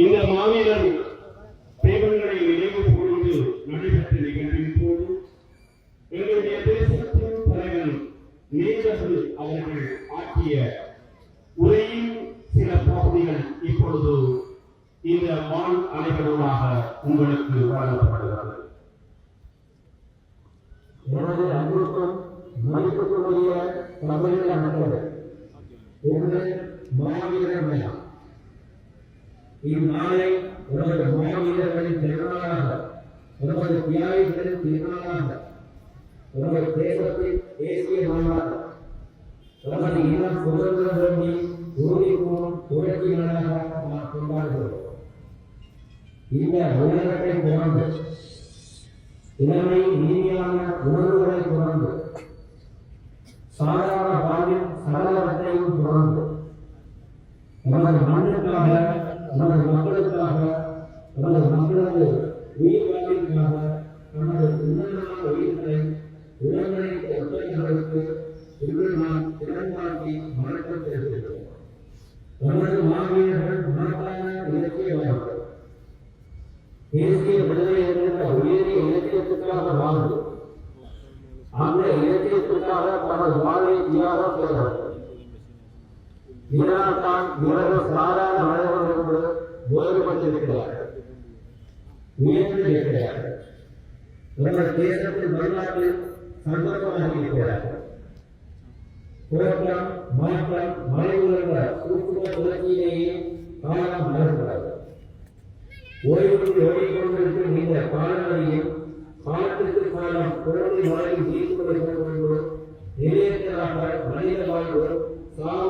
இந்த மாவீரர் தெய்வங்களை நினைவு கூர்ந்து நடைபெற்ற நிகழ்வின் போது எங்களுடைய தேசத்தின் தலைவர் நேசர்கள் அவர்கள் ஆற்றிய உரையின் சில பகுதிகள் இப்பொழுது இந்த வான் அலைகளூடாக உங்களுக்கு வழங்கப்படுகிறது. எனது அன்புக்கும் மதிப்புக்குரிய தமிழக மக்கள் என்று இந்நாளை உனது மாவீரர்களின் திருநாளாக உனது தியாகிகளின் திருநாளாக உனது தேசத்தின் தேசிய நாளாக உனது இனம் சுதந்திர வேண்டி உறுதி கூறும் புரட்சி நாளாக நாம் கொண்டாடுகிறோம். இந்த உலகத்தை துறந்து இளமை இனிமையான உணர்வுகளை துறந்து சாதாரண வாழ்வில் சரளத்தையும் துறந்து உனது ತಿರಂಗಾಗಿ ಮಾಡಿಕೊಂಡಿರುತ್ತಿದ್ದರು ನಮ್ಮನ್ನು ಮಾವಿನ ಹಣಕಾರಣ ಇಲಾಖೆಯ ವ್ಯವಹಾರ ಬೇಸಿಗೆಯ ಬಿಡುಗಡೆಯಲ್ಲಿರುವ ಉಯರಿ ಇಲಾಖೆಯ ತುತ್ತಾದ ಬಾರದು ಆಮೇಲೆ ಇಲಾಖೆಯ ತುತ್ತಾದ ತನ್ನ ಬಾರಿ ಜೀವಾದ ಬೇಡ ದಿನ ತಾನ್ ಇವರ ಸಾಧಾರಣ ಹಣವನ್ನು ಬೋಧನೆ ಬಂದಿರುತ್ತಾರೆ ಉಯರಿ ಇಲಾಖೆಯ ನಮ್ಮ ದೇಶಕ್ಕೆ ಬದಲಾಗಲಿ ಸಂದರ್ಭವಾಗಿ ಇದ್ದಾರೆ குழப்பம் மாற்றம் மறைவுள்ள சூக்கும புரட்சியிலேயே காலம் மலர்கிறார்கள் ஓய்வுக்கு ஓடிக்கொண்டிருக்கும் இந்த காலங்களில் காலத்திற்கு காலம் குழந்தை வாழ்வில் ஜீவித்து வருகிறது நிலையற்றதாக மனித வாழ்வு சாவு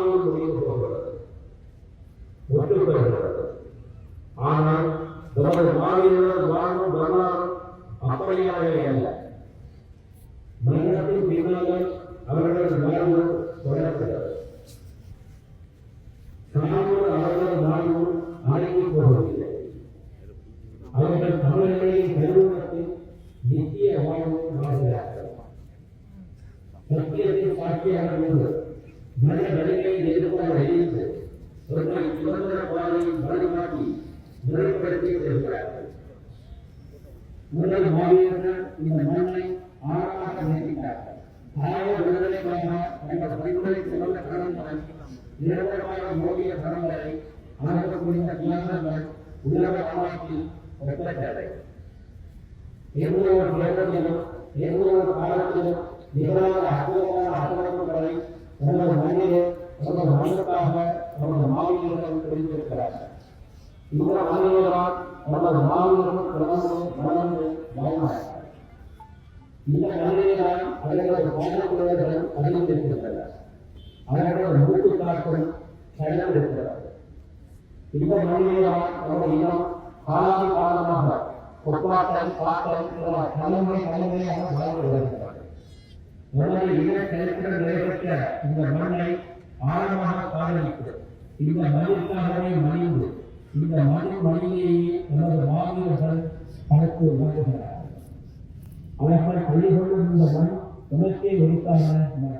நித்திய வாழ்வும் வாழ்கிறார்கள் சாட்சியாக இருந்து மன வலிமை எதிர்கொள்ள அறிந்து அவர்களை சுதந்திர பாதையை வழிகாட்டி முறைப்படுத்தி வருகிறார்கள் முதல் மாவீரர்கள் இந்த மண்ணை ஆழமாக நேசித்தார்கள். ஆய விடுதலைக்காக தங்கள் பணிகளை சிறந்த கடன்களை நிரந்தரமாக மோதிய கடன்களை அவர்கள் புரிந்த தியாகங்கள் உலக வரலாற்றில் ஒப்பற்றவை எந்த ஒரு நேரத்திலும் எந்த ஒரு காலத்திலும் நிகழாத அற்புதமான அற்புதங்களை உங்கள் மண்ணிலே உங்கள் மண்ணுக்காக உங்கள் மாவீரர்கள் புரிந்திருக்கிறார்கள் இந்த மண்ணில்தான் உங்கள் மாவீரர்கள் பிறந்து வளர்ந்து வாழ்ந்தார்கள். இந்த மண்ணில்தான் அவர்களது பாடக்குழுவர்கள் அறிந்திருக்கின்றனர் அவர்களது மூட்டு காட்டும் கடந்திருக்கிறார்கள் இந்த மண்ணில்தான் நமது இனம் காலம் காலமாக பாட்டம் தலைமுறை தலைமுறையாக வாழ்ந்து வருகிறார்கள் இன நிறைவேற்ற இந்த மண்ணை ஆழமாக காதலித்து இந்த மண்ணிற்காகவே மணிந்து இந்த மண் மணியிலேயே நமது மாவீரர்கள் தனக்கு வாழ்கிறார்கள் அவர்கள் பள்ளிகொள்ளும் இந்த மண் உணர்ச்சியை ஒழித்தான மண்.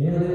எனது